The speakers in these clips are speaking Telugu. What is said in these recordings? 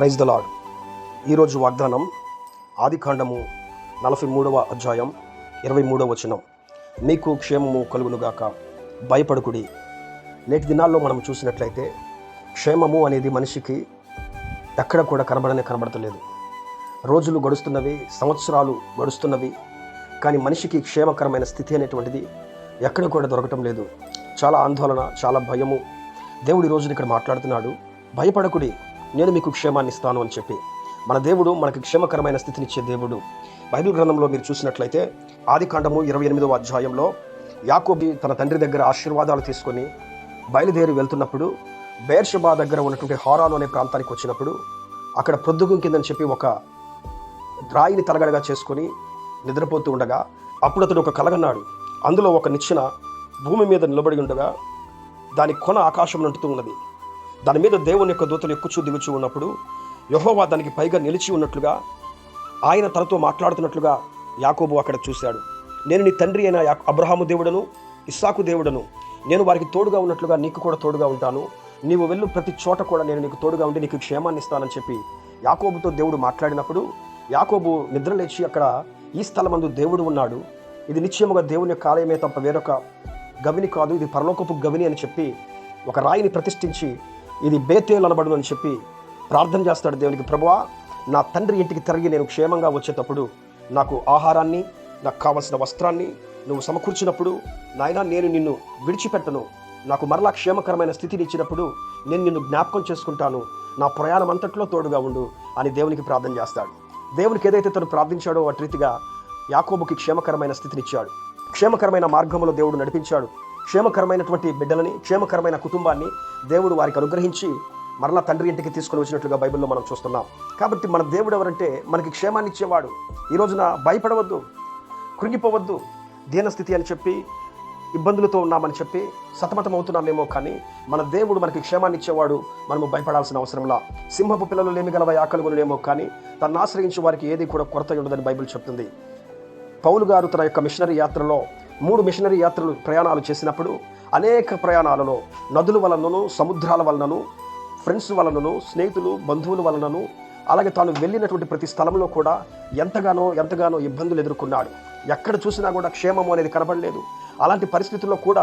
ప్రైజ్ ద లాడ్ ఈరోజు వాగ్దానం ఆదికాండము నలభై మూడవ అధ్యాయం ఇరవై మూడవ వచనం. నీకు క్షేమము కలుగునుగాక భయపడుకుడి. నేటి దినాల్లో మనం చూసినట్లయితే క్షేమము అనేది మనిషికి ఎక్కడ కూడా కనబడనే కనబడతలేదు. రోజులు గడుస్తున్నవి సంవత్సరాలు గడుస్తున్నవి కానీ మనిషికి క్షేమకరమైన స్థితి అనేటువంటిది ఎక్కడ కూడా దొరకటం లేదు. చాలా ఆందోళన చాలా భయము. దేవుడి రోజున ఇక్కడ మాట్లాడుతున్నాడు భయపడకుడి. నేను మీకు క్షేమాన్ని ఇస్తాను అని చెప్పి. మన దేవుడు మనకు క్షేమకరమైన స్థితినిచ్చే దేవుడు. బైబిల్ గ్రంథంలో మీరు చూసినట్లయితే ఆది కాండము ఇరవై ఎనిమిదవ అధ్యాయంలో యాకోబి తన తండ్రి దగ్గర ఆశీర్వాదాలు తీసుకొని బయలుదేరి వెళ్తున్నప్పుడు బేర్షబా దగ్గర ఉన్నటువంటి హారాను అనే ప్రాంతానికి వచ్చినప్పుడు అక్కడ ప్రొద్దుగం కిందని చెప్పి ఒక రాయిని తలగడగా చేసుకొని నిద్రపోతూ ఉండగా అప్పుడు అతడు ఒక కలగన్నాడు. అందులో ఒక నిచ్చెన భూమి మీద నిలబడి ఉండగా దాని కొన ఆకాశం నంటుతూ ఉన్నది. దాని మీద దేవుని యొక్క దూతలు ఎక్కుచూ దిగుచూ ఉన్నప్పుడు యహోవా దానికి పైగా నిలిచి ఉన్నట్లుగా ఆయన తనతో మాట్లాడుతున్నట్లుగా యాకోబు అక్కడ చూశాడు. నేను నీ తండ్రి అయిన అబ్రహాము దేవుడను ఇస్సాకు దేవుడను నేను వారికి తోడుగా ఉన్నట్లుగా నీకు కూడా తోడుగా ఉంటాను. నీవు వెళ్ళు ప్రతి చోట కూడా నేను నీకు తోడుగా ఉండి నీకు క్షేమాన్ని ఇస్తానని చెప్పి యాకోబుతో దేవుడు మాట్లాడినప్పుడు యాకోబు నిద్రలేచి అక్కడ ఈ స్థలమందు దేవుడు ఉన్నాడు. ఇది నిశ్చయముగా దేవుని యొక్క ఆలయమే తప్ప వేరొక గవిని కాదు. ఇది పరలోకపు గవిని అని చెప్పి ఒక రాయిని ప్రతిష్ఠించి ఇది బేతేలు అనబడును అని చెప్పి ప్రార్థన చేస్తాడు దేవునికి ప్రభువా నా తండ్రి ఇంటికి తిరిగి నేను క్షేమంగా వచ్చేటప్పుడు నాకు ఆహారాన్ని నాకు కావలసిన వస్త్రాన్ని నువ్వు సమకూర్చినప్పుడు నాయనా నేను నిన్ను విడిచిపెట్టను. నాకు మరలా క్షేమకరమైన స్థితిని ఇచ్చినప్పుడు నేను నిన్ను జ్ఞాపకం చేసుకుంటాను. నా ప్రయాణం అంతట్లో తోడుగా ఉండు అని దేవునికి ప్రార్థన చేస్తాడు. దేవునికి ఏదైతే తను ప్రార్థించాడో అటు రీతిగా యాకోబుకి క్షేమకరమైన స్థితినిచ్చాడు క్షేమకరమైన మార్గంలో దేవుడు నడిపించాడు. క్షేమకరమైనటువంటి బిడ్డలని క్షేమకరమైన కుటుంబాన్ని దేవుడు వారికి అనుగ్రహించి మరలా తండ్రి ఇంటికి తీసుకుని వచ్చినట్లుగా బైబిల్లో మనం చూస్తున్నాం. కాబట్టి మన దేవుడు ఎవరంటే మనకి క్షేమాన్ని ఇచ్చేవాడు. ఈ రోజున భయపడవద్దు కృంగిపోవద్దు దీనస్థితి అని చెప్పి ఇబ్బందులతో ఉన్నామని చెప్పి సతమతం అవుతున్నామేమో కానీ మన దేవుడు మనకి క్షేమాన్ని ఇచ్చేవాడు మనము భయపడాల్సిన అవసరంలా. సింహపు పిల్లలు లేమి గలవ ఆకలిగొనేమో కానీ తను ఆశ్రయించే వారికి ఏది కూడా కొరత ఉండదని బైబిల్ చెప్తుంది. పౌలు గారు తన యొక్క మిషనరీ యాత్రలో మూడు మిషనరీ యాత్రలు ప్రయాణాలు చేసినప్పుడు అనేక ప్రయాణాలలో నదుల వలనను సముద్రాల వలనను ఫ్రెండ్స్ వలనను స్నేహితులు బంధువుల వలనను అలాగే తాను వెళ్ళినటువంటి ప్రతి స్థలంలో కూడా ఎంతగానో ఎంతగానో ఇబ్బందులు ఎదుర్కొన్నాడు. ఎక్కడ చూసినా కూడా క్షేమము అనేది కనబడలేదు. అలాంటి పరిస్థితుల్లో కూడా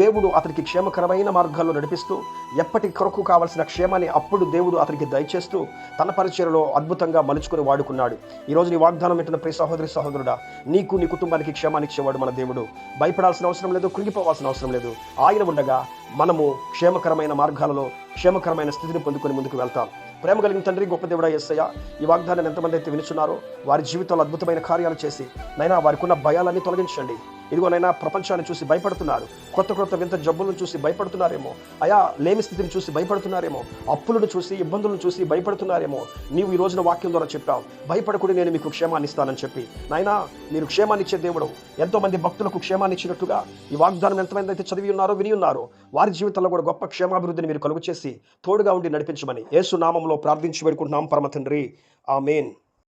దేవుడు అతనికి క్షేమకరమైన మార్గాల్లో నడిపిస్తూ ఎప్పటి కొరకు కావాల్సిన క్షేమాన్ని అప్పుడు దేవుడు అతనికి దయచేస్తూ తన పరిచయలో అద్భుతంగా మలుచుకొని వాడుకున్నాడు. ఈరోజు నీ వాగ్దానం పెట్టిన ప్రియ సహోదరి సహోదరుడా నీకు నీ కుటుంబానికి క్షేమాన్ని ఇచ్చేవాడు మన దేవుడు. భయపడాల్సిన అవసరం లేదు కృంగిపోవాల్సిన అవసరం లేదు. ఆయన ఉండగా మనము క్షేమకరమైన మార్గాలలో క్షేమకరమైన స్థితిని పొందుకొని ముందుకు వెళ్తాం. ప్రేమ కలిగిన తండ్రి గొప్ప దేవుడా ఎస్సయ్య ఈ వాగ్దానాన్ని ఎంతమంది అయితే వినుచున్నారో వారి జీవితంలో అద్భుతమైన కార్యాలు చేసి నైనా వారికి ఉన్న భయాలన్నీ తొలగించండి. ఇదిగోనైనా ప్రపంచాన్ని చూసి భయపడుతున్నారు. కొత్త కొత్త వింత జబ్బులను చూసి భయపడుతున్నారేమో. అయా లేమి స్థితిని చూసి భయపడుతున్నారేమో. అప్పులను చూసి ఇబ్బందులను చూసి భయపడుతున్నారేమో. నీవు ఈ రోజున వాక్యం ద్వారా చెప్పావు భయపడకుడి నేను మీకు క్షేమాన్ని ఇస్తానని చెప్పి. నాయనా మీరు క్షేమాన్ని ఇచ్చే దేవుడు. ఎంతోమంది భక్తులకు క్షేమాన్ని ఇచ్చినట్టుగా ఈ వాగ్దానం ఎంతమంది అయితే చదివి ఉన్నారో విని ఉన్నారో వారి జీవితంలో కూడా గొప్ప క్షేమాభివృద్ధిని మీరు కలుగు చేసి తోడుగా ఉండి నడిపించమని యేసు నామంలో ప్రార్థించి పెడుకుంటున్నాం పరమ తండ్రి. ఆమెన్.